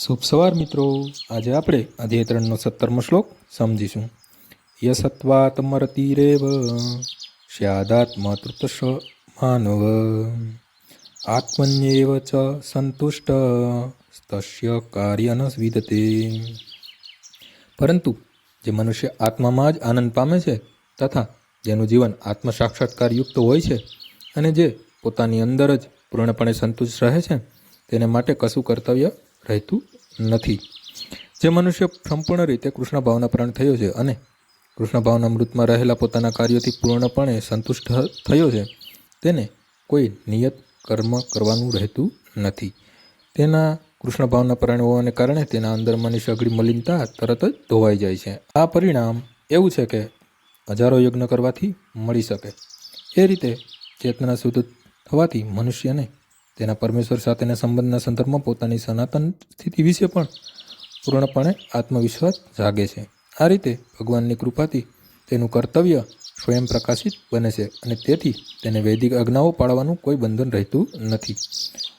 શુભ સવાર મિત્રો. આજે આપણે અધ્યયત્રણનો સત્તરમો શ્લોક સમજીશું. યસત્વાતમરતિરેવ સ્યાદાત્મતૃતશ માનવ. આત્મન્યેવ ચ સંતુષ્ટ, સ્તસ્ય કાર્ય ન વિદતે પરંતુ જે મનુષ્ય આત્મામાં જ આનંદ પામે છે તથા જેનું જીવન આત્મ સાક્ષાત્કારયુક્ત હોય છે અને જે પોતાની અંદર જ પૂર્ણપણે સંતુષ્ટ રહે છે, તેને માટે કશું કર્તવ્ય રહેતું નથી. જે મનુષ્ય સંપૂર્ણ રીતે કૃષ્ણ ભાવના પ્રાણ થયો છે અને કૃષ્ણ ભાવના મૃતમાં રહેલા પોતાના કાર્યોથી પૂર્ણપણે સંતુષ્ટ થયો છે, તેને કોઈ નિયત કર્મ કરવાનું રહેતું નથી. તેના કૃષ્ણ ભાવના પ્રાણ હોવાને કારણે તેના અંદરમાંની સઘળી મલિનતા તરત જ ધોવાઈ જાય છે. આ પરિણામ એવું છે કે હજારો યજ્ઞ કરવાથી મળી શકે. એ રીતે ચેતના શુદ્ધ થવાથી મનુષ્યને તેના પરમેશ્વર સાથેના સંબંધના સંદર્ભમાં પોતાની સનાતન સ્થિતિ વિશે પણ પૂર્ણપણે આત્મવિશ્વાસ જાગે છે. આ રીતે ભગવાનની કૃપાથી તેનું કર્તવ્ય સ્વયં પ્રકાશિત બને છે અને તેથી તેને વૈદિક આજ્ઞાઓ પાળવાનું કોઈ બંધન રહેતું નથી.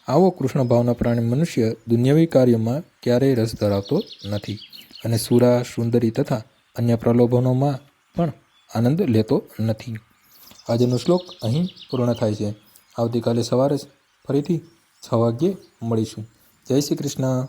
આવો કૃષ્ણ ભાવના પ્રાણી મનુષ્ય દુન્યવી કાર્યોમાં ક્યારેય રસ ધરાવતો નથી અને સુરા, સુંદરી તથા અન્ય પ્રલોભનોમાં પણ આનંદ લેતો નથી. આજનો શ્લોક અહીં પૂર્ણ થાય છે. આવતીકાલે સવારે ફરીથી છ વાગ્યે મળીશું. જય શ્રી કૃષ્ણ.